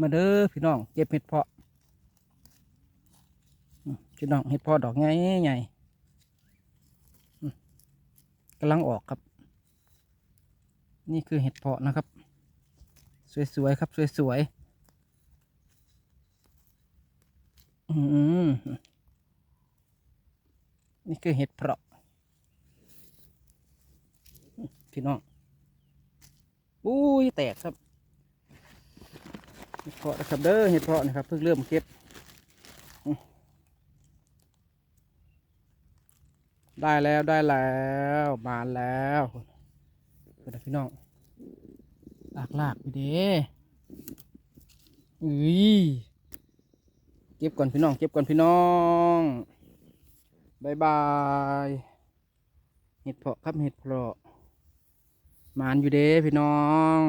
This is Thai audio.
มาเด้อพี่น้องเก็บเห็ดเพาะพี่น้องเห็ดเพาะดอกใหญ่ใหญ่กำลังออกครับ นี่คือเห็ดเพาะนะครับ สวยๆครับสวยๆอืมนี่คือเห็ดเพาะพี่น้องอุ้ยแตกครับ ห็ดเพาะนะครับเด้อเห็ดเพาะนะครับเพิ่งเริ่มเก็บได้แล้วได้แล้วมาแล้วคุณพี่น้องลากลากไปเด้อุ้ยเก็บก่อนพี่น้อง เก็บก่อนพี่น้องบายบายเห็ดเพาะครับเห็ดเพาะมานอยู่เด้พี่น้อง